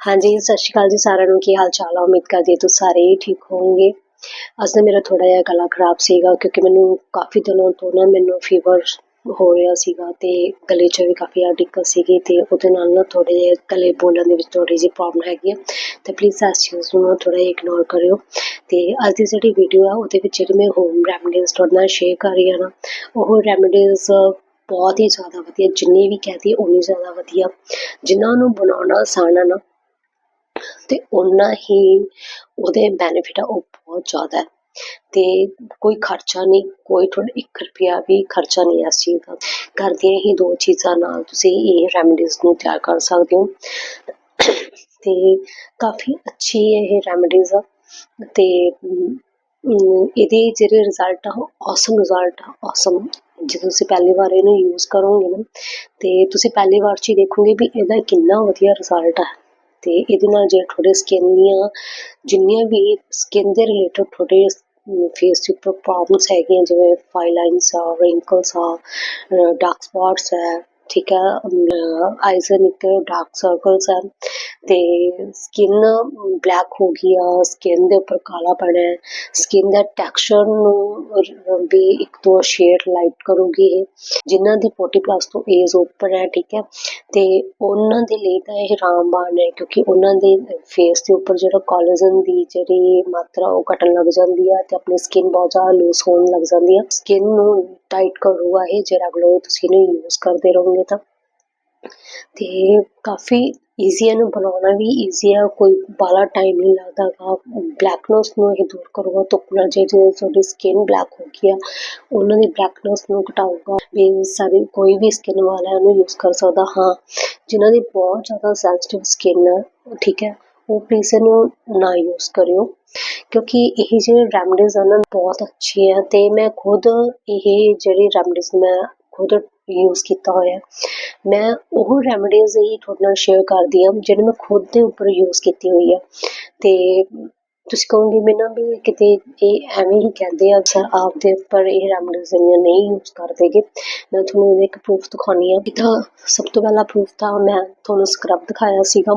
ਹਾਂਜੀ, ਸਤਿ ਸ਼੍ਰੀ ਅਕਾਲ ਜੀ ਸਾਰਿਆਂ ਨੂੰ। ਕੀ ਹਾਲ ਚਾਲ ਆ? ਉਮੀਦ ਕਰਦੀ ਹਾਂ ਤੁਸੀਂ ਸਾਰੇ ਹੀ ਠੀਕ ਹੋਵੋਗੇ। ਅੱਜ ਤਾਂ ਮੇਰਾ ਥੋੜਾ ਜਿਹਾ ਗਲਾ ਖਰਾਬ ਸੀਗਾ ਕਿਉਂਕਿ ਮੈਨੂੰ ਕਾਫੀ ਦਿਨੋਂ ਤੋਂ ਨਾ ਮੈਨੂੰ ਫੀਵਰ ਹੋ ਰਿਹਾ ਸੀਗਾ ਤੇ ਗਲੇ 'ਚ ਵੀ ਕਾਫੀ ਆ ਦਿੱਕਤ ਸੀਗੀ ਤੇ ਉਹਦੇ ਨਾਲ ਨਾ ਥੋੜੇ ਜਿਹੇ ਗਲੇ ਬੋਲਣ ਦੇ ਵਿੱਚ ਥੋੜੀ ਜਿਹੀ ਪ੍ਰੋਬਲਮ ਹੈਗੀ ਆ। ਤੇ ਪਲੀਜ਼ ਇਸ ਚੀਜ਼ ਨੂੰ ਥੋੜਾ ਜਿਹਾ ਇਗਨੋਰ ਕਰਿਓ। ਤੇ ਅੱਜ ਦੀ ਜਿਹੜੀ ਵੀਡੀਓ ਆ, ਉਹਦੇ ਵਿੱਚ ਜਿਹੜੀ ਮੈਂ ਹੋਮ ਰੈਮਡੀਜ਼ ਤੁਹਾਡੇ ਨਾਲ ਸ਼ੇਅਰ ਕਰ ਰਹੀ ਹਾਂ ਨਾ, ਉਹ ਰੈਮਡੀਜ਼ ਬਹੁਤ ਹੀ ਜ਼ਿਆਦਾ ਵਧੀਆ, ਜਿੰਨੀ ਵੀ ਕਹਦੀ ਉਨੀ ਜ਼ਿਆਦਾ ਵਧੀਆ। ਜਿਨ੍ਹਾਂ ਨੂੰ ਬਣਾਉਣਾ ਆਸਾਨ ਆ ਨਾ ਤੇ ਉਨਾ ਹੀ ਉਹਦੇ ਬੈਨੀਫਿਟ ਆ, ਉਹ ਬਹੁਤ ਜ਼ਿਆਦਾ ਹੈ। ਤੇ ਕੋਈ ਖਰਚਾ ਨਹੀਂ, ਕੋਈ ਤੁਹਾਡਾ 1 ਰੁਪਿਆ ਵੀ ਖਰਚਾ ਨਹੀਂ ਇਸ ਚੀਜ਼ ਦਾ। ਘਰ ਦੀਆਂ ਹੀ ਦੋ ਚੀਜ਼ਾਂ ਨਾਲ ਤੁਸੀਂ ਇਹ ਰੈਮਡੀਜ਼ ਨੂੰ ਤਿਆਰ ਕਰ ਸਕਦੇ ਹੋ। ਤੇ ਕਾਫੀ ਅੱਛੀ ਇਹ ਰੈਮਡੀਜ਼ ਆ। ਤੇ ਇਹਦੇ ਜਿਹੜੇ ਰਿਜ਼ਲਟ ਆ ਔਸਮ ਰਿਜ਼ਲਟ ਆ ਔਸਮ ਜਦੋਂ ਤੁਸੀਂ ਪਹਿਲੀ ਵਾਰ ਇਹਨੂੰ ਯੂਜ਼ ਕਰੋਗੇ ਨਾ, ਤੇ ਤੁਸੀਂ ਪਹਿਲੀ ਵਾਰ 'ਚ ਹੀ ਦੇਖੋਗੇ ਵੀ ਇਹਦਾ ਕਿੰਨਾ ਵਧੀਆ ਰਿਜ਼ਲਟ ਹੈ ਤੇ ਇਹਦੇ ਨਾਲ ਜਿਹੜੇ ਤੁਹਾਡੇ ਸਕਿਨ ਦੀਆਂ ਜਿੰਨੀਆਂ ਵੀ ਸਕਿਨ ਦੇ ਰਿਲੇਟਡ ਤੁਹਾਡੇ ਫੇਸ ਦੇ ਉੱਪਰ ਪ੍ਰੋਬਲਮਸ ਹੈਗੀਆਂ, ਜਿਵੇਂ ਫਾਈਲਾਈਨਸ ਆ ਰਿੰਕਲਸ ਆ ਡਾਰਕ ਸਪੌਟਸ ਹੈ ਠੀਕ ਹੈ ਆਈਜ਼ ਨਿਕਲ ਡਾਰਕ ਸਰਕਲਸ ਹੈ ਤੇ ਸਕਿਨ ਬਲੈਕ ਹੋ ਗਈ ਆ ਸਕਿਨ ਦੇ ਉੱਪਰ ਕਾਲਾ ਪੈਣਾ ਹੈ। ਸਕਿਨ ਦਾ ਟੈਕਸਚਰ ਨੂੰ ਵੀ ਇੱਕ ਦੋ ਸ਼ੇਡ ਲਾਈਟ ਕਰੂਗੀ ਇਹ। ਜਿਨ੍ਹਾਂ ਦੀ 40 ਪਲੱਸ ਤੋਂ ਏਜ ਉੱਪਰ ਹੈ, ਠੀਕ ਹੈ। ਤੇ ਉਹਨਾਂ ਦੇ ਲਈ ਤਾਂ ਇਹ ਰਾਮਬਾਣ ਹੈ, ਕਿਉਂਕਿ ਉਹਨਾਂ ਦੇ ਫੇਸ ਦੇ ਉੱਪਰ ਜਿਹੜਾ ਕੋਲਾਜਨ ਦੀ ਜਿਹੜੀ ਮਾਤਰਾ, ਉਹ ਘਟਣ ਲੱਗ ਜਾਂਦੀ ਹੈ ਤੇ ਆਪਣੀ ਸਕਿਨ ਬਹੁਤ ਜ਼ਿਆਦਾ ਲੂਸ ਹੋਣ ਲੱਗ ਜਾਂਦੀ ਹੈ ਸਕਿਨ ਨੂੰ ਟਾਈਟ ਕਰੂਗਾ ਇਹ ਜੇ ਰੈਗੂਲਰ ਤੁਸੀਂ ਇਹਨੂੰ ਯੂਜ਼ ਕਰਦੇ ਰਹੋਗੇ ਤਾਂ। ਤੇ ਕਾਫੀ ਈਜ਼ੀ ਹੈ ਇਹਨੂੰ ਬਣਾਉਣਾ ਵੀ ਈਜ਼ੀ ਹੈ ਕੋਈ ਬਾਲਾ ਟਾਈਮ ਨਹੀਂ ਲੱਗਦਾ ਗਾ। ਬਲੈਕਨੈਸ ਨੂੰ ਇਹ ਦੂਰ ਕਰੂਗਾ, ਧੁੱਪਣਾ ਜਿਹੜੀ ਤੁਹਾਡੀ ਸਕਿਨ ਬਲੈਕ ਹੋ ਗਈ ਆ, ਉਹਨਾਂ ਦੀ ਬਲੈਕਨੈਸ ਨੂੰ ਘਟਾਊਗਾ। ਵੀ ਸਾਰੀ, ਕੋਈ ਵੀ ਸਕਿਨ ਵਾਲਾ ਇਹਨੂੰ ਯੂਜ਼ ਕਰ ਸਕਦਾ, ਹਾਂ। ਜਿਨ੍ਹਾਂ ਦੀ ਬਹੁਤ ਜ਼ਿਆਦਾ ਸੈਂਸਿਟਿਵ ਸਕਿਨ ਹੈ ਠੀਕ ਹੈ, ਉਹ ਪਲੀਜ਼ ਇਹਨੂੰ ਨਾ ਯੂਜ਼ ਕਰਿਓ। ਕਿਉਂਕਿ ਇਹ ਜਿਹੜੇ ਰੈਮਡੀਜ਼ ਹਨ ਨਾ, ਬਹੁਤ ਅੱਛੀ ਆ, ਤੇ ਮੈਂ ਖੁਦ ਇਹ ਜਿਹੜੀ ਰੈਮਡੀਜ਼ ਮੈਂ ਖੁਦ ਯੂਜ਼ ਕੀਤਾ ਹੋਇਆ। ਮੈਂ ਉਹ ਰੈਮਡੀਜ਼ ਹੀ ਤੁਹਾਡੇ ਨਾਲ ਸ਼ੇਅਰ ਕਰਦੀ ਹਾਂ, ਜਿਹੜੇ ਮੈਂ ਖੁਦ ਦੇ ਉੱਪਰ ਯੂਜ਼ ਕੀਤੀ ਹੋਈ ਆ। ਅਤੇ ਤੁਸੀਂ ਕਹੋਗੇ ਮੈਂ ਨਾ ਵੀ ਕਿਤੇ ਇਹ ਐਵੇਂ ਹੀ ਕਹਿੰਦੇ ਆ ਸਰ ਆਪਦੇ ਉੱਪਰ ਇਹ ਰੈਮਡੀਜ਼ ਨਹੀਂ ਯੂਜ਼ ਕਰਦੇਗੇ ਮੈਂ ਤੁਹਾਨੂੰ ਇਹਦਾ ਇੱਕ ਪ੍ਰੂਫ ਦਿਖਾਉਣੀ ਆ। ਇਹਦਾ ਸਭ ਤੋਂ ਪਹਿਲਾ ਪ੍ਰੂਫ ਤਾਂ ਮੈਂ ਤੁਹਾਨੂੰ ਸਕਰਬ ਦਿਖਾਇਆ ਸੀਗਾ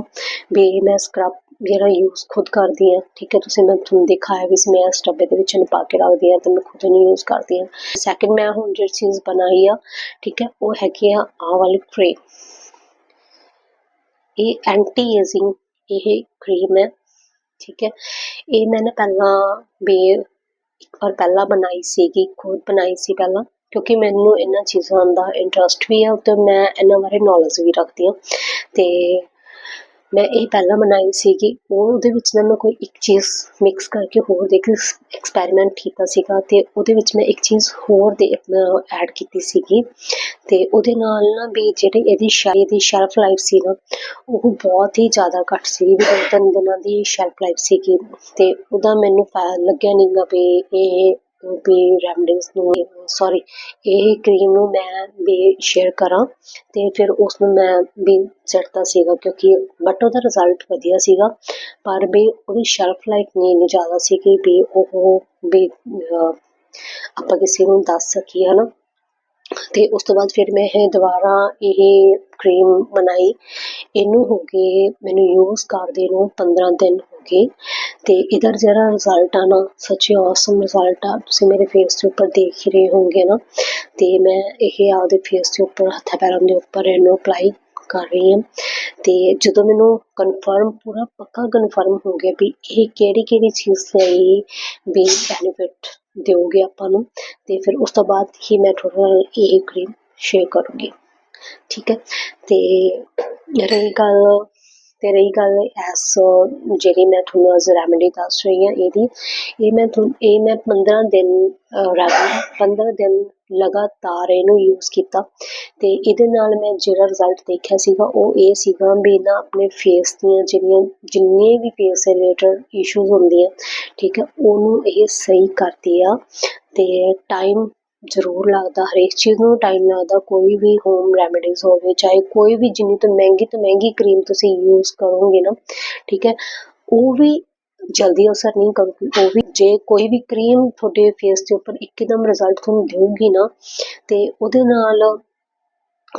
ਵੀ ਮੈਂ ਸਕਰਬ ਜਿਹੜਾ ਯੂਜ਼ ਖੁਦ ਕਰਦੀ ਹਾਂ ਠੀਕ ਹੈ, ਤੁਸੀਂ ਮੈਂ ਤੁਹਾਨੂੰ ਦਿਖਾਇਆ ਵੀ ਸੀ, ਮੈਂ ਇਸ ਡੱਬੇ ਦੇ ਵਿੱਚ ਇਹਨੂੰ ਪਾ ਕੇ ਰੱਖਦੀ ਹਾਂ ਤੇ ਮੈਂ ਖੁਦ ਇਹਨੂੰ ਯੂਜ਼ ਕਰਦੀ ਹਾਂ ਸੈਕਿੰਡ ਮੈਂ ਹੁਣ ਜਿਹੜੀ ਚੀਜ਼ ਬਣਾਈ ਆ, ਠੀਕ ਹੈ, ਉਹ ਹੈਗੀ ਆ ਆਹ ਵਾਲੀ ਕ੍ਰੀਮ ਇਹ ਐਂਟੀ ਏਜਿੰਗ ਇਹ ਕ੍ਰੀਮ ਹੈ, ਠੀਕ ਹੈ। ਇਹ ਮੈਂ ਨਾ ਪਹਿਲਾਂ ਵੀ ਇੱਕ ਵਾਰ ਪਹਿਲਾਂ ਬਣਾਈ ਸੀਗੀ, ਖੁਦ ਬਣਾਈ ਸੀ ਪਹਿਲਾਂ, ਕਿਉਂਕਿ ਮੈਨੂੰ ਇਹਨਾਂ ਚੀਜ਼ਾਂ ਦਾ ਇੰਟਰਸਟ ਵੀ ਹੈ ਤੇ ਮੈਂ ਇਹਨਾਂ ਬਾਰੇ ਨੌਲੇਜ ਵੀ ਰੱਖਦੀ ਹਾਂ ਤੇ ਮੈਂ ਇਹ ਪਹਿਲਾਂ ਬਣਾਈ ਸੀਗੀ। ਉਹ ਉਹਦੇ ਵਿੱਚ ਨਾ ਮੈਂ ਕੋਈ ਇੱਕ ਚੀਜ਼ ਮਿਕਸ ਕਰਕੇ ਹੋਰ ਦੇ ਐਕਸਪੈਰੀਮੈਂਟ ਕੀਤਾ ਸੀਗਾ ਤੇ ਉਹਦੇ ਵਿੱਚ ਮੈਂ ਇੱਕ ਚੀਜ਼ ਹੋਰ ਦੇ ਐਡ ਕੀਤੀ ਸੀਗੀ। ਤੇ ਉਹਦੇ ਨਾਲ ਨਾ ਵੀ ਜਿਹੜੀ ਇਹਦੀ ਸ਼ਾਇਦ ਦੀ ਸ਼ੈਲਫ ਲਾਈਫ ਸੀ ਨਾ, ਉਹ ਬਹੁਤ ਹੀ ਜ਼ਿਆਦਾ ਘੱਟ ਸੀ ਵੀ ਦੋ ਤਿੰਨ ਦਿਨਾਂ ਦੀ ਸ਼ੈਲਫ ਲਾਈਫ ਸੀਗੀ। ਤੇ ਉਹਦਾ ਮੈਨੂੰ ਫਾ- ਲੱਗਿਆ ਨਹੀਂਗਾ ਵੀ ਇਹ ਵੀ ਰੈਮਡੀਜ਼ ਨੂੰ ਸੌਰੀ ਇਹ ਕਰੀਮ ਨੂੰ ਮੈਂ ਵੀ ਸ਼ੇਅਰ ਕਰਾਂ ਤੇ ਫਿਰ ਉਸ ਨੂੰ ਮੈਂ ਵੀ ਚੜਤਾ ਸੀਗਾ ਕਿਉਂਕਿ ਬਟ ਉਹਦਾ ਰਿਜ਼ਲਟ ਵਧੀਆ ਸੀਗਾ, ਪਰ ਵੀ ਉਹਦੀ ਸ਼ੈਲਫ ਲਾਈਫ ਨਹੀਂ ਇੰਨੀ ਜ਼ਿਆਦਾ ਸੀ ਕਿ ਵੀ ਉਹ ਵੀ ਆਪਾਂ ਕਿਸੇ ਨੂੰ ਦੱਸ ਸਕੀਏ, ਹਨਾ। ਤੇ ਉਸ ਤੋਂ ਬਾਅਦ ਫਿਰ ਮੈਂ ਇਹ ਦੁਬਾਰਾ ਇਹ ਕਰੀਮ ਬਣਾਈ। ਇਹਨੂੰ ਹੋ ਗਏ, ਮੈਨੂੰ ਯੂਜ਼ ਕਰਦੇ ਨੂੰ 15 ਦਿਨ ਹੋ ਗਏ। ਤੇ ਇਹਦਾ ਜਿਹੜਾ ਰਿਜ਼ਲਟ ਆ ਨਾ, ਸੱਚੀ ਔਸਮ ਰਿਜ਼ਲਟ ਆ। ਤੁਸੀਂ ਮੇਰੇ ਫੇਸ ਦੇ ਉੱਪਰ ਦੇਖ ਹੀ ਰਹੇ ਹੋਵੋਗੇ ਨਾ। ਤੇ ਮੈਂ ਇਹ ਆਪਦੇ ਫੇਸ ਦੇ ਉੱਪਰ, ਹੱਥਾਂ ਪੈਰਾਂ ਦੇ ਉੱਪਰ ਇਹਨੂੰ ਅਪਲਾਈ ਕਰ ਰਹੀ ਹਾਂ। ਤੇ ਜਦੋਂ ਮੈਨੂੰ ਕਨਫਰਮ ਪੂਰਾ ਪੱਕਾ ਕਨਫਰਮ ਹੋ ਗਿਆ ਵੀ ਇਹ ਕਿਹੜੀ ਕਿਹੜੀ ਚੀਜ਼ ਲਈ ਵੀ ਬੈਨੀਫਿਟ ਦਿਓਗੇ ਆਪਾਂ ਨੂੰ, ਤੇ ਫਿਰ ਉਸ ਤੋਂ ਬਾਅਦ ਹੀ ਮੈਂ ਤੁਹਾਡੇ ਨਾਲ ਇਹ ਕਰੀਮ ਸ਼ੇਅਰ ਕਰੂੰਗੀ। ਠੀਕ ਹੈ? ਤੇ ਰਹੀ ਗੱਲ ਤੇ ਰਹੀ ਗੱਲ ਇਸ, ਜਿਹੜੀ ਮੈਂ ਤੁਹਾਨੂੰ ਅੱਜ ਰੈਮਡੀ ਦੱਸ ਰਹੀ ਹਾਂ ਇਹਦੀ, ਇਹ ਮੈਂ ਤੁਹਾਨੂੰ ਇਹ ਮੈਂ 15 ਦਿਨ ਰਾਗੀ 15 ਦਿਨ ਲਗਾਤਾਰ ਇਹਨੂੰ ਯੂਜ਼ ਕੀਤਾ ਤੇ ਇਹਦੇ ਨਾਲ ਮੈਂ ਜਿਹੜਾ ਰਿਜ਼ਲਟ ਦੇਖਿਆ ਸੀਗਾ ਉਹ ਇਹ ਸੀਗਾ ਵੀ ਨਾ ਆਪਣੇ ਫੇਸ ਦੀਆਂ ਜਿਹੜੀਆਂ, ਜਿੰਨੇ ਵੀ ਫੇਸ ਰਿਲੇਟਡ ਇਸ਼ੂਜ਼ ਹੁੰਦੀਆਂ, ਠੀਕ ਹੈ, ਉਹਨੂੰ ਇਹ ਸਹੀ ਕਰਦੀ ਆ ਤੇ ਟਾਈਮ ਜ਼ਰੂਰ ਲੱਗਦਾ, ਹਰੇਕ ਚੀਜ਼ ਨੂੰ ਟਾਈਮ ਲੱਗਦਾ, ਕੋਈ ਵੀ ਹੋਮ ਰੈਮਡੀਜ਼ ਹੋਵੇ, ਚਾਹੇ ਕੋਈ ਵੀ ਜਿੰਨੀ ਤੋਂ ਮਹਿੰਗੀ ਤੋਂ ਮਹਿੰਗੀ ਕਰੀਮ ਤੁਸੀਂ ਯੂਜ਼ ਕਰੋਗੇ ਨਾ, ਠੀਕ ਹੈ, ਉਹ ਵੀ ਜਲਦੀ ਅਸਰ ਨਹੀਂ ਕਰੂਗੀ, ਉਹ ਵੀ ਜੇ ਕੋਈ ਵੀ ਕਰੀਮ ਤੁਹਾਡੇ ਫੇਸ ਦੇ ਉੱਪਰ ਇੱਕਦਮ ਰਿਜ਼ਲਟ ਤੁਹਾਨੂੰ ਦੇਊਗੀ ਨਾ, ਤੇ ਉਹਦੇ ਨਾਲ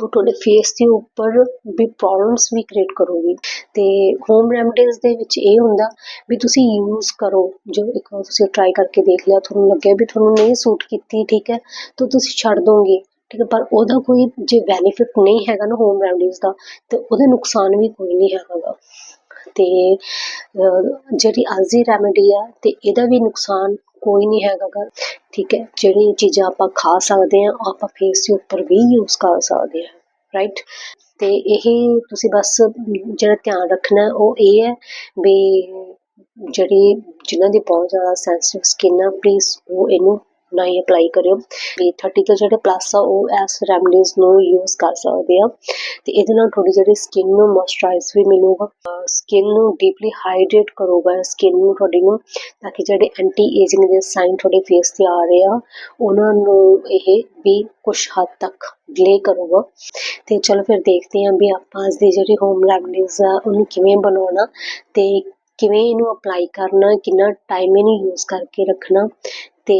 ਉਹ ਤੁਹਾਡੇ ਫੇਸ ਦੇ ਉੱਪਰ ਵੀ ਪ੍ਰੋਬਲਮਸ ਵੀ ਕ੍ਰੀਏਟ ਕਰੂਗੀ। ਤੇ ਹੋਮ ਰੈਮਡੀਜ਼ ਦੇ ਵਿੱਚ ਇਹ ਹੁੰਦਾ ਵੀ ਤੁਸੀਂ ਯੂਜ਼ ਕਰੋ। ਜੋ ਇੱਕ ਵਾਰ ਤੁਸੀਂ ਟਰਾਈ ਕਰਕੇ ਦੇਖ ਲਿਆ, ਤੁਹਾਨੂੰ ਲੱਗਿਆ ਵੀ ਤੁਹਾਨੂੰ ਨਹੀਂ ਸੂਟ ਕੀਤੀ, ਠੀਕ ਹੈ? ਤਾਂ ਤੁਸੀਂ ਛੱਡ ਦੋਗੇ, ਠੀਕ ਹੈ? ਪਰ ਉਹਦਾ ਕੋਈ ਜੇ ਬੈਨੀਫਿਟ ਨਹੀਂ ਹੈਗਾ ਨਾ ਹੋਮ ਰੈਮਡੀਜ਼ ਦਾ, ਤੇ ਉਹਦੇ ਨੁਕਸਾਨ ਵੀ ਕੋਈ ਨਹੀਂ ਹੈਗਾ। ਗਾ। ਤੇ ਜਿਹੜੀ ਅੱਜ ਦੀ ਰੈਮਡੀ ਆ, ਤੇ ਇਹਦਾ ਵੀ ਨੁਕਸਾਨ ਕੋਈ ਨਹੀਂ ਹੈਗਾ ਗਾ ਠੀਕ ਹੈ ਜਿਹੜੀ ਚੀਜ਼ਾਂ ਆਪਾਂ ਖਾ ਸਕਦੇ ਹਾਂ, ਉਹ ਆਪਾਂ ਫੇਸ ਦੇ ਉੱਪਰ ਵੀ ਯੂਜ਼ ਕਰ ਸਕਦੇ ਹਾਂ ਰਾਈਟ ਤੇ ਇਹ ਤੁਸੀਂ ਬਸ ਜਿਹੜਾ ਧਿਆਨ ਰੱਖਣਾ ਉਹ ਇਹ ਹੈ ਵੀ ਜਿਹੜੀ ਜਿਨ੍ਹਾਂ ਦੀ ਬਹੁਤ ਜ਼ਿਆਦਾ ਸੈਂਸਿਟਿਵ ਸਕਿਨ ਆ ਪਲੀਜ਼ ਉਹ ਇਹਨੂੰ ਨਾ ਹੀ ਅਪਲਾਈ ਕਰਿਓ। ਵੀ 30 ਤੋਂ ਜਿਹੜੇ ਪਲੱਸ ਆ, ਉਹ ਐਸ ਰੈਮਡੀਜ਼ ਨੂੰ ਯੂਜ਼ ਕਰ ਸਕਦੇ ਆ। ਤੇ ਇਹਦੇ ਨਾਲ ਥੋੜੀ ਜਿਹੜੀ ਸਕਿਨ ਨੂੰ ਮੋਇਸਚਰਾਈਜ਼ ਵੀ ਮਿਲੂਗਾ। ਸਕਿਨ ਨੂੰ ਡੀਪਲੀ ਹਾਈਡਰੇਟ ਕਰੂਗਾ ਸਕਿਨ ਨੂੰ ਤੁਹਾਡੀ ਨੂੰ, ਤਾਂ ਕਿ ਜਿਹੜੇ ਐਂਟੀ ਏਜਿੰਗ ਦੇ ਸਾਈਨ ਤੁਹਾਡੇ ਫੇਸ ਤੇ ਆ ਰਹੇ ਆ, ਉਹਨਾਂ ਨੂੰ ਇਹ ਵੀ ਕੁਝ ਹੱਦ ਤੱਕ ਡਿਲੇ ਕਰੂਗਾ। ਤੇ ਚਲੋ ਫਿਰ ਦੇਖਦੇ ਹਾਂ ਵੀ ਆਪਾਂ ਇਸ ਦੀ ਜਿਹੜੀ ਹੋਮ ਰੈਮਡੀਜ਼ ਆ, ਉਹਨੂੰ ਕਿਵੇਂ ਬਣਾਉਣਾ ਤੇ ਕਿਵੇਂ ਇਹਨੂੰ ਅਪਲਾਈ ਕਰਨਾ, ਕਿੰਨਾ ਟਾਈਮ ਇਹਨੂੰ ਯੂਜ਼ ਕਰਕੇ ਰੱਖਣਾ। ਤੇ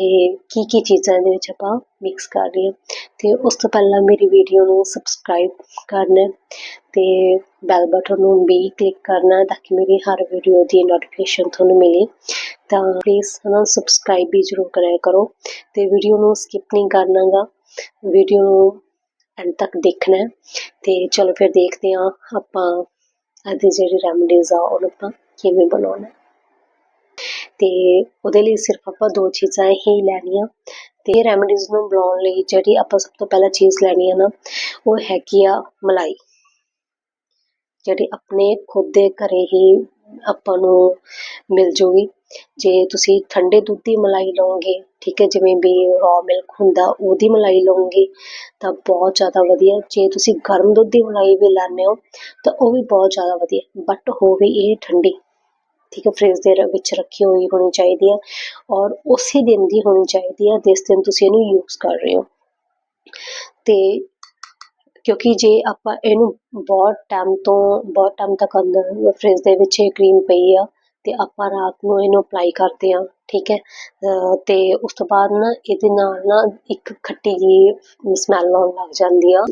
ਕੀ ਕੀ ਚੀਜ਼ਾਂ ਇਹਦੇ ਵਿੱਚ ਆਪਾਂ ਮਿਕਸ ਕਰ ਰਹੇ ਹਾਂ। ਤੇ ਉਸ ਤੋਂ ਪਹਿਲਾਂ ਮੇਰੀ ਵੀਡੀਓ ਨੂੰ ਸਬਸਕ੍ਰਾਈਬ ਕਰਨਾ ਹੈ ਤੇ ਬੈਲ ਬਟਨ ਨੂੰ ਵੀ ਕਲਿੱਕ ਕਰਨਾ ਤਾਂ ਕਿ ਮੇਰੀ ਹਰ ਵੀਡੀਓ ਦੀ ਨੋਟੀਫਿਕੇਸ਼ਨ ਤੁਹਾਨੂੰ ਮਿਲੇ। ਤਾਂ ਪਲੀਜ਼ ਹਨਾ ਸਬਸਕ੍ਰਾਈਬ ਵੀ ਜ਼ਰੂਰ ਕਰਿਆ ਕਰੋ ਤੇ ਵੀਡੀਓ ਨੂੰ ਸਕਿਪ ਨਹੀਂ ਕਰਨਾਗਾ ਵੀਡੀਓ ਨੂੰ ਐਂਡ ਤੱਕ ਦੇਖਣਾ ਹੈ ਤੇ ਚਲੋ ਫਿਰ ਦੇਖਦੇ ਹਾਂ ਆਪਾਂ ਅੱਜ ਜਿਹੜੀ ਰੈਮਡੀਜ਼ ਆ, ਉਹਨੂੰ ਆਪਾਂ ਕਿਵੇਂ ਬਣਾਉਣਾ ਤੇ ਉਹਦੇ ਲਈ ਸਿਰਫ ਆਪਾਂ ਦੋ ਚੀਜ਼ਾਂ ਹੀ ਲੈਣੀਆਂ ਤੇ ਰੈਮਡੀਜ਼ ਨੂੰ ਬਣਾਉਣ ਲਈ ਜਿਹੜੀ ਆਪਾਂ ਸਭ ਤੋਂ ਪਹਿਲਾਂ ਚੀਜ਼ ਲੈਣੀ ਹੈ ਨਾ, ਉਹ ਹੈਗੀ ਆ ਮਲਾਈ। ਜਿਹੜੀ ਆਪਣੇ ਖੁਦ ਦੇ ਘਰੇ ਹੀ ਆਪਾਂ ਨੂੰ ਮਿਲ ਜੂਗੀ। ਜੇ ਤੁਸੀਂ ਠੰਡੇ ਦੁੱਧ ਦੀ ਮਲਾਈ ਲਓਗੇ, ਠੀਕ ਹੈ, ਜਿਵੇਂ ਵੀ ਰॉ ਮਿਲਕ ਹੁੰਦਾ, ਉਹਦੀ ਮਲਾਈ ਲਓਗੇ, ਤਾਂ ਬਹੁਤ ਜ਼ਿਆਦਾ ਵਧੀਆ। ਜੇ ਤੁਸੀਂ ਗਰਮ ਦੁੱਧ ਦੀ ਮਲਾਈ ਵੀ ਲੈਂਦੇ ਹੋ, ਤਾਂ ਉਹ ਵੀ ਬਹੁਤ ਜ਼ਿਆਦਾ ਵਧੀਆ। ਬਟ ਹੋਵੇ ਇਹ ਠੰਡੀ। ਠੀਕ ਹੈ ਫ੍ਰਿਜ ਦੇ ਵਿੱਚ ਰੱਖੀ ਹੋਈ ਹੋਣੀ ਚਾਹੀਦੀ ਹੈ ਔਰ ਉਸੇ ਦਿਨ ਦੀ ਹੋਣੀ ਚਾਹੀਦੀ ਹੈ ਜਿਸ ਦਿਨ ਤੁਸੀਂ ਇਹਨੂੰ ਯੂਜ਼ ਕਰ ਰਹੇ ਹੋ। ਤੇ ਕਿਉਂਕਿ ਜੇ ਆਪਾਂ ਇਹਨੂੰ ਬਹੁਤ ਟਾਈਮ ਤੋਂ, ਬਹੁਤ ਟਾਈਮ ਤੱਕ ਅੰਦਰ ਫ੍ਰਿਜ ਦੇ ਵਿੱਚ ਇਹ ਕਰੀਮ ਪਈ ਆ, ਤੇ ਆਪਾਂ ਰਾਤ ਨੂੰ ਇਹਨੂੰ ਅਪਲਾਈ ਕਰਦੇ ਆ। ਠੀਕ ਹੈ। ਅਹ ਤੇ ਉਸ ਤੋਂ ਬਾਅਦ ਨਾ ਇਹਦੇ ਨਾਲ ਨਾ ਇੱਕ ਖੱਟੀ ਜੀ ਸਮੈਲ ਆਉਣ ਲੱਗ ਜਾਂਦੀ ਆ।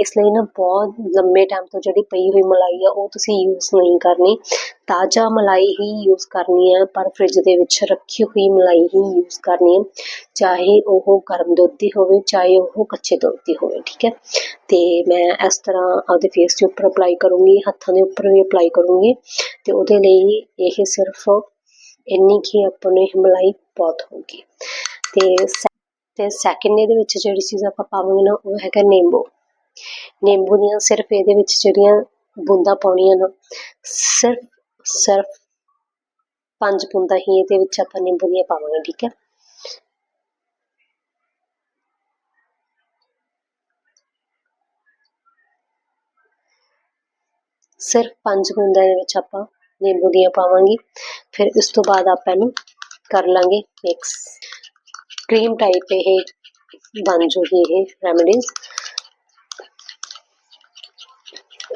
ਇਸ ਲਈ ਨਾ ਬਹੁਤ ਲੰਮੇ ਟਾਈਮ ਤੋਂ ਜਿਹੜੀ ਪਈ ਹੋਈ ਮਲਾਈ ਆ, ਉਹ ਤੁਸੀਂ ਯੂਜ਼ ਨਹੀਂ ਕਰਨੀ। ਤਾਜ਼ਾ ਮਲਾਈ ਹੀ ਯੂਜ਼ ਕਰਨੀ ਹੈ ਪਰ ਫ੍ਰਿਜ ਦੇ ਵਿੱਚ ਰੱਖੀ ਹੋਈ ਮਲਾਈ ਹੀ ਯੂਜ਼ ਕਰਨੀ ਹੈ ਚਾਹੇ ਉਹ ਗਰਮ ਦੁੱਧ ਦੀ ਹੋਵੇ, ਚਾਹੇ ਉਹ ਕੱਚੇ ਦੁੱਧ ਦੀ ਹੋਵੇ, ਠੀਕ ਹੈ। ਤੇ ਮੈਂ ਇਸ ਤਰ੍ਹਾਂ ਆਪਦੇ ਫੇਸ ਦੇ ਉੱਪਰ ਅਪਲਾਈ ਕਰੂੰਗੀ, ਹੱਥਾਂ ਦੇ ਉੱਪਰ ਵੀ ਅਪਲਾਈ ਕਰੂੰਗੀ। ਤੇ ਉਹਦੇ ਲਈ ਇਹ ਸਿਰਫ ਇੰਨੀ ਕੀ ਆਪਾਂ ਨੂੰ ਹਿਮਲਾਈ ਬਹੁਤ ਹੋਊਗੀ। ਤੇ ਤੇ ਸੈਕਿੰਡ ਇਹਦੇ ਵਿੱਚ ਜਿਹੜੀ ਚੀਜ਼ ਆਪਾਂ ਪਾਵਾਂਗੇ ਨਾ, ਉਹ ਹੈਗਾ ਨਿੰਬੂ। ਨਿੰਬੂ ਦੀਆਂ ਸਿਰਫ ਇਹਦੇ ਵਿੱਚ ਜਿਹੜੀਆਂ ਬੂੰਦਾਂ ਪਾਉਣੀਆਂ ਨਾ, ਸਿਰਫ ਸਿਰਫ ਪੰਜ ਬੂੰਦਾਂ ਹੀ ਇਹਦੇ ਵਿੱਚ ਆਪਾਂ ਨਿੰਬੂ ਦੀਆਂ ਪਾਵਾਂਗੇ, ਠੀਕ ਹੈ? ਸਿਰਫ ਪੰਜ ਬੂੰਦਾਂ ਦੇ ਵਿੱਚ ਆਪਾਂ ਨਿੰਬੂ ਦੀਆਂ ਪਾਵਾਂਗੀ। ਫਿਰ ਇਸ ਤੋਂ ਬਾਅਦ ਆਪਾਂ ਇਹਨੂੰ ਕਰ ਲਾਂਗੇ ਮਿਕਸ ਕਰੀਮ ਟਾਈਪ ਇਹ ਬਣ ਜੂਗੀ ਇਹ ਰੈਮਡੀਜ਼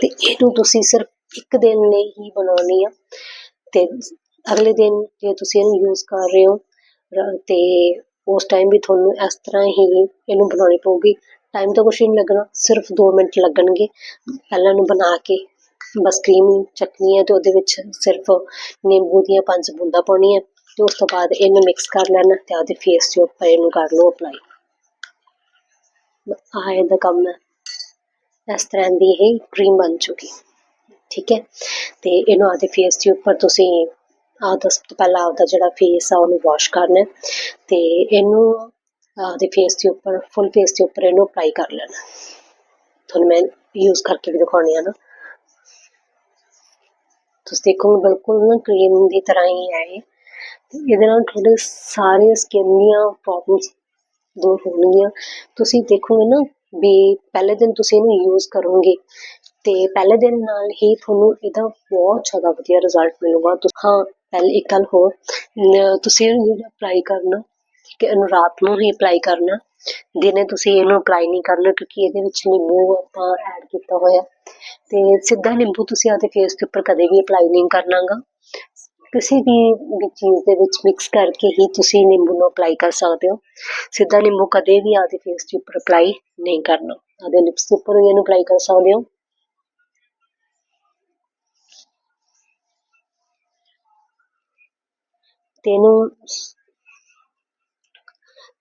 ਤੇ ਇਹਨੂੰ ਤੁਸੀਂ ਸਿਰਫ ਇੱਕ ਦਿਨ ਲਈ ਹੀ ਬਣਾਉਣੀ ਆ। ਤੇ ਅਗਲੇ ਦਿਨ ਜੇ ਤੁਸੀਂ ਇਹਨੂੰ ਯੂਜ਼ ਕਰ ਰਹੇ ਹੋ ਤੇ ਉਸ ਟਾਈਮ ਵੀ ਤੁਹਾਨੂੰ ਇਸ ਤਰ੍ਹਾਂ ਹੀ ਇਹਨੂੰ ਬਣਾਉਣੀ ਪਊਗੀ। ਟਾਈਮ ਤਾਂ ਕੁਛ ਨਹੀਂ ਲੱਗਣਾ, ਸਿਰਫ 2 ਮਿੰਟ ਲੱਗਣਗੇ। ਪਹਿਲਾਂ ਇਹਨੂੰ ਬਣਾ ਕੇ ਬਸ ਕਰੀਮ ਚੱਕਣੀ ਹੈ ਤੇ ਉਹਦੇ ਵਿੱਚ ਸਿਰਫ ਨਿੰਬੂ ਦੀਆਂ ਪੰਜ ਬੂੰਦਾਂ ਪਾਉਣੀਆਂ ਤੇ ਉਸ ਤੋਂ ਬਾਅਦ ਇਹਨੂੰ ਮਿਕਸ ਕਰ ਲੈਣਾ ਤੇ ਆਪਦੇ ਫੇਸ ਦੇ ਉੱਪਰ ਇਹਨੂੰ ਕਰ ਲਓ ਅਪਲਾਈ ਆਹ ਇਹਦਾ ਕੰਮ ਹੈ। ਇਸ ਤਰ੍ਹਾਂ ਦੀ ਇਹ ਕਰੀਮ ਬਣ ਚੁੱਕੀ ਠੀਕ ਹੈ? ਤੇ ਇਹਨੂੰ ਆਪਦੇ ਫੇਸ ਦੇ ਉੱਪਰ ਤੁਸੀਂ ਆਹ ਸਭ ਤੋਂ ਪਹਿਲਾਂ ਆਪਦਾ ਜਿਹੜਾ ਫੇਸ ਆ ਉਹਨੂੰ ਵਾਸ਼ ਕਰਨਾ ਹੈ ਤੇ ਇਹਨੂੰ ਆਪਦੇ ਫੇਸ ਦੇ ਉੱਪਰ ਫੁੱਲ ਫੇਸ ਦੇ ਉੱਪਰ ਇਹਨੂੰ ਅਪਲਾਈ ਕਰ ਲੈਣਾ। ਤੁਹਾਨੂੰ ਮੈਂ ਯੂਜ਼ ਕਰਕੇ ਵੀ ਦਿਖਾਉਣੀ ਆ ਨਾ। ਤੁਸੀਂ ਦੇਖੋਗੇ ਬਿਲਕੁਲ ਨਾ ਕਰੀਮ ਦੀ ਤਰ੍ਹਾਂ ਹੀ ਹੈ ਇਹ। ਇਹਦੇ ਨਾਲ ਤੁਹਾਡੇ ਸਾਰੇ ਸਕਿਨ ਦੀਆਂ ਪ੍ਰੋਬਲਮਸ ਦੂਰ ਹੋਣਗੀਆਂ। ਤੁਸੀਂ ਦੇਖੋਗੇ ਨਾ ਵੀ ਪਹਿਲੇ ਦਿਨ ਤੁਸੀਂ ਇਹਨੂੰ ਯੂਜ਼ ਕਰੋਗੇ ਤੇ ਪਹਿਲੇ ਦਿਨ ਨਾਲ ਹੀ ਤੁਹਾਨੂੰ ਇਹਦਾ ਬਹੁਤ ਜ਼ਿਆਦਾ ਵਧੀਆ ਰਿਜ਼ਲਟ ਮਿਲੂਗਾ। ਹਾਂ, ਪਹਿਲੇ, ਇੱਕ ਗੱਲ ਹੋਰ ਤੁਸੀਂ ਇਹਨੂੰ ਅਪਲਾਈ ਕਰਨਾ, ਠੀਕ ਹੈ, ਇਹਨੂੰ ਰਾਤ ਨੂੰ ਹੀ ਅਪਲਾਈ ਕਰਨਾ। ਦਿਨੇ ਤੁਸੀਂ ਇਹਨੂੰ ਅਪਲਾਈ ਨਹੀਂ ਕਰਨਾ ਕਿਉਂਕਿ ਇਹਦੇ ਵਿੱਚ ਨਿੰਬੂ ਆਪਾਂ ਐਡ ਕੀਤਾ ਹੋਇਆ। ਤੇ ਸਿੱਧਾ ਨਿੰਬੂ ਤੁਸੀਂ ਆਪਦੇ ਫੇਸ ਦੇ ਉੱਪਰ ਕਦੇ ਵੀ ਅਪਲਾਈ ਨਹੀਂ ਕਰਨਾਗਾ ਕਿਸੇ ਵੀ ਵੀ ਚੀਜ਼ ਦੇ ਵਿੱਚ ਮਿਕਸ ਕਰਕੇ ਹੀ ਤੁਸੀਂ ਨਿੰਬੂ ਨੂੰ ਅਪਲਾਈ ਕਰ ਸਕਦੇ ਹੋ। ਸਿੱਧਾ ਨਿੰਬੂ ਕਦੇ ਵੀ ਆਪਦੇ ਫੇਸ ਦੇ ਉੱਪਰ ਅਪਲਾਈ ਨਹੀਂ ਕਰਨਾ। ਆਪਦੇ ਲਿਪਸ ਦੇ ਉੱਪਰ ਇਹਨੂੰ ਅਪਲਾਈ ਕਰ ਸਕਦੇ ਹੋ। ਤੇ ਇਹਨੂੰ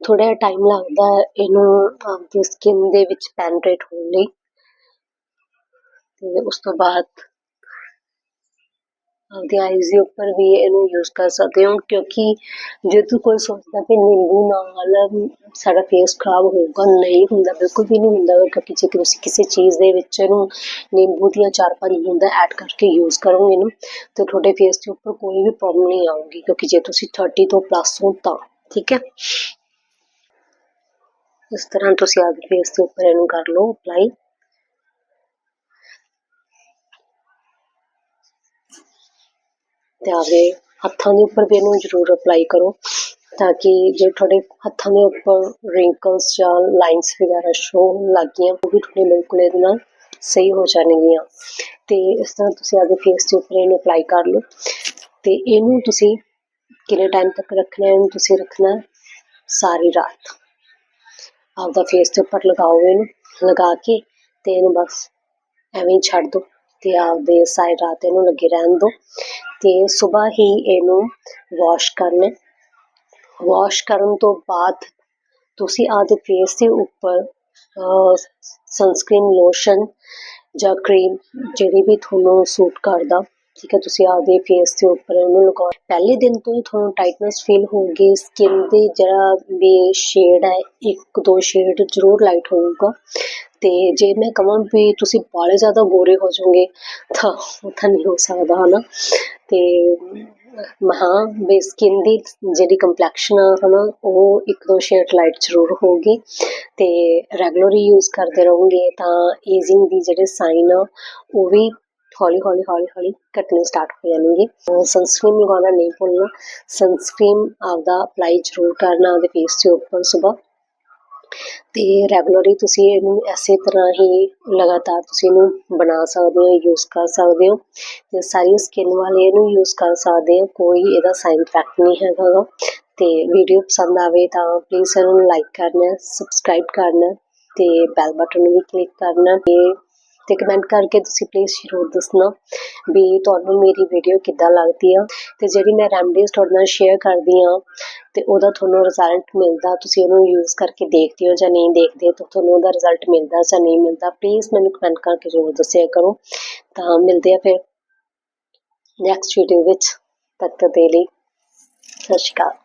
ਥੋੜਾ ਜਿਹਾ ਟਾਈਮ ਲੱਗਦਾ ਹੈ ਇਹਨੂੰ ਆਪਦੀ ਸਕਿਨ ਦੇ ਵਿੱਚ ਪੈਨਟ੍ਰੇਟ ਹੋਣ ਲਈ। ਤੇ ਉਸ ਤੋਂ ਬਾਅਦ ਆਪਦੀ ਆਈਜ਼ ਦੇ ਉੱਪਰ ਵੀ ਇਹਨੂੰ ਯੂਜ਼ ਕਰ ਸਕਦੇ ਹੋ, ਕਿਉਂਕਿ ਜੇ ਤੂੰ ਕੋਈ ਸੋਚਦਾ ਕਿ ਨਿੰਬੂ ਨਾਲ ਸਾਡਾ ਫੇਸ ਖਰਾਬ ਹੋਊਗਾ, ਨਹੀਂ ਹੁੰਦਾ, ਬਿਲਕੁਲ ਵੀ ਨਹੀਂ ਹੁੰਦਾ, ਕਿਉਂਕਿ ਜੇ ਤੁਸੀਂ ਕਿਸੇ ਚੀਜ਼ ਦੇ ਵਿੱਚ ਇਹਨੂੰ ਨਿੰਬੂ ਦੀਆਂ ਚਾਰ ਪੰਜ ਬੂੰਦਾਂ ਐਡ ਕਰਕੇ ਯੂਜ਼ ਕਰੋਗੇ ਨਾ, ਤੇ ਤੁਹਾਡੇ ਫੇਸ ਦੇ ਉੱਪਰ ਕੋਈ ਵੀ ਪ੍ਰੋਬਲਮ ਨਹੀਂ ਆਊਗੀ, ਕਿਉਂਕਿ ਜੇ ਤੁਸੀਂ 30 ਤੋਂ ਪਲੱਸ ਹੋ ਤਾਂ, ਠੀਕ ਹੈ? ਇਸ ਤਰ੍ਹਾਂ ਤੁਸੀਂ ਆਪਦੇ ਫੇਸ ਦੇ ਉੱਪਰ ਇਹਨੂੰ ਕਰ ਲਓ ਅਪਲਾਈ ਤੇ ਆਪਦੇ ਹੱਥਾਂ ਦੇ ਉੱਪਰ ਵੀ ਇਹਨੂੰ ਜ਼ਰੂਰ ਅਪਲਾਈ ਕਰੋ, ਤਾਂ ਕਿ ਜੇ ਤੁਹਾਡੇ ਹੱਥਾਂ ਦੇ ਉੱਪਰ ਰਿੰਕਲਸ ਜਾਂ ਲਾਈਨਸ ਵਗੈਰਾ ਸ਼ੋ ਲੱਗ ਗਈਆਂ, ਉਹ ਵੀ ਤੁਹਾਡੇ ਬਿਲਕੁਲ ਇਹਦੇ ਨਾਲ ਸਹੀ ਹੋ ਜਾਣਗੀਆਂ। ਤੇ ਇਸ ਤਰ੍ਹਾਂ ਤੁਸੀਂ ਆਪਦੇ ਫੇਸ ਦੇ ਉੱਪਰ ਇਹਨੂੰ ਅਪਲਾਈ ਕਰ ਲਓ। ਤੇ ਇਹਨੂੰ ਤੁਸੀਂ ਕਿੰਨੇ ਟਾਈਮ ਤੱਕ ਰੱਖਣਾ ਹੈ? ਇਹਨੂੰ ਤੁਸੀਂ ਰੱਖਣਾ ਸਾਰੀ ਰਾਤ। ਆਪਦਾ ਫੇਸ ਦੇ ਉੱਪਰ ਲਗਾਓ ਇਹਨੂੰ, ਲਗਾ ਕੇ ਤੇ ਇਹਨੂੰ ਬਸ ਐਵੇਂ ਹੀ ਛੱਡ ਦਿਓ ਤੇ ਆਪਦੇ ਸਾਰੀ ਰਾਤ ਇਹਨੂੰ ਲੱਗੇ ਰਹਿਣ ਦਿਓ ਤੇ ਸਵੇਰ ਹੀ ਇਹਨੂੰ ਵਾਸ਼ ਕਰਨਾ। ਵਾਸ਼ ਕਰਨ ਤੋਂ ਬਾਅਦ ਤੁਸੀਂ ਆਪਦੇ ਫੇਸ ਦੇ ਉੱਪਰ ਸਨਸਕ੍ਰੀਨ ਲੋਸ਼ਨ ਜਾਂ ਕਰੀਮ ਜਿਹੜੀ ਵੀ ਤੁਹਾਨੂੰ ਸੂਟ ਕਰਦਾ ਠੀਕ ਹੈ, ਤੁਸੀਂ ਆਪਦੇ ਫੇਸ ਦੇ ਉੱਪਰ ਉਹਨੂੰ ਲਗਾਓ ਪਹਿਲੇ ਦਿਨ ਤੋਂ ਹੀ ਤੁਹਾਨੂੰ ਟਾਈਟਨੈਸ ਫੀਲ ਹੋਊਗੀ ਸਕਿਨ ਦੇ ਜਿਹੜਾ ਵੀ ਸ਼ੇਡ ਹੈ, ਇੱਕ ਦੋ ਸ਼ੇਡ ਜ਼ਰੂਰ ਲਾਈਟ ਹੋਊਗਾ। ਤੇ ਜੇ ਮੈਂ ਕਹਾਂ ਵੀ ਤੁਸੀਂ ਬਾਲੇ ਜ਼ਿਆਦਾ ਗੋਰੇ ਹੋ ਜਾਓਗੇ, ਤਾਂ ਉਹ ਤਾਂ ਨਹੀਂ ਹੋ ਸਕਦਾ, ਹਨਾ? ਤੇ ਹਾਂ ਵੀ ਸਕਿਨ ਦੀ ਜਿਹੜੀ ਕੰਪਲੈਕਸ਼ਨ ਆ, ਹਨਾ, ਉਹ ਇੱਕ ਦੋ ਸ਼ੇਡ ਲਾਈਟ ਜ਼ਰੂਰ ਹੋਊਗੀ। ਤੇ ਰੈਗੂਲਰਲੀ ਯੂਜ਼ ਕਰਦੇ ਰਹੋਗੇ, ਤਾਂ ਏਜਿੰਗ ਦੀ ਜਿਹੜੇ ਸਾਈਨ ਆ, ਉਹ ਵੀ ਹੌਲੀ ਹੌਲੀ ਹੌਲੀ ਹੌਲੀ ਘਟਣੇ ਸਟਾਰਟ ਹੋ ਜਾਣਗੇ। ਸਨਸਕ੍ਰੀਨ ਲਗਾਉਣਾ ਨਹੀਂ ਭੁੱਲਣਾ। ਸਨਸਕ੍ਰੀਨ ਆਪਦਾ ਅਪਲਾਈ ਜ਼ਰੂਰ ਕਰਨਾ ਆਪਦੇ ਫੇਸ ਦੇ ਉੱਪਰ ਸਵੇਰ ਤੇ ਰੈਗੂਲਰਲੀ ਤੁਸੀਂ ਇਹਨੂੰ ਐਸੇ ਤਰ੍ਹਾਂ ਹੀ ਲਗਾਤਾਰ ਤੁਸੀਂ ਇਹਨੂੰ ਬਣਾ ਸਕਦੇ ਹੋ ਯੂਜ਼ ਕਰ ਸਕਦੇ ਹੋ। ਤੇ ਸਾਰੀ ਸਕਿਨ ਵਾਲੇ ਇਹਨੂੰ ਯੂਜ਼ ਕਰ ਸਕਦੇ ਹੋ, ਕੋਈ ਇਹਦਾ ਸਾਈਡ ਇਫੈਕਟ ਨਹੀਂ ਹੈਗਾ ਗਾ। ਤੇ ਵੀਡੀਓ ਪਸੰਦ ਆਵੇ ਤਾਂ ਪਲੀਜ਼ ਇਹਨੂੰ ਲਾਈਕ ਕਰਨਾ ਸਬਸਕ੍ਰਾਈਬ ਕਰਨਾ ਤੇ ਬੈਲ ਬਟਨ ਨੂੰ ਵੀ ਕਲਿੱਕ ਕਰਨਾ ਤੇ ਤੇ ਕਮੈਂਟ ਕਰਕੇ ਤੁਸੀਂ ਪਲੀਜ਼ ਜ਼ਰੂਰ ਦੱਸਣਾ ਵੀ ਤੁਹਾਨੂੰ ਮੇਰੀ ਵੀਡੀਓ ਕਿੱਦਾਂ ਲੱਗਦੀ ਆ ਤੇ ਜਿਹੜੀ ਮੈਂ ਰੈਮਡੀਜ਼ ਤੁਹਾਡੇ ਨਾਲ ਸ਼ੇਅਰ ਕਰਦੀ ਆ ਤੇ ਉਹਦਾ ਤੁਹਾਨੂੰ ਰਿਜ਼ਲਟ ਮਿਲਦਾ, ਤੁਸੀਂ ਉਹਨੂੰ ਯੂਜ਼ ਕਰਕੇ ਦੇਖਦੇ ਹੋ ਜਾਂ ਨਹੀਂ ਦੇਖਦੇ ਤਾਂ ਤੁਹਾਨੂੰ ਉਹਦਾ ਰਿਜ਼ਲਟ ਮਿਲਦਾ ਜਾਂ ਨਹੀਂ ਮਿਲਦਾ ਪਲੀਜ਼ ਮੈਨੂੰ ਕਮੈਂਟ ਕਰਕੇ ਜ਼ਰੂਰ ਦੱਸਿਆ ਕਰੋ। ਤਾਂ ਮਿਲਦੇ ਆ ਫਿਰ ਨੈਕਸਟ ਵੀਡੀਓ ਵਿੱਚ ਤੱਕ ਦੇ ਲਈ, ਸਤਿ ਸ਼੍ਰੀ ਅਕਾਲ।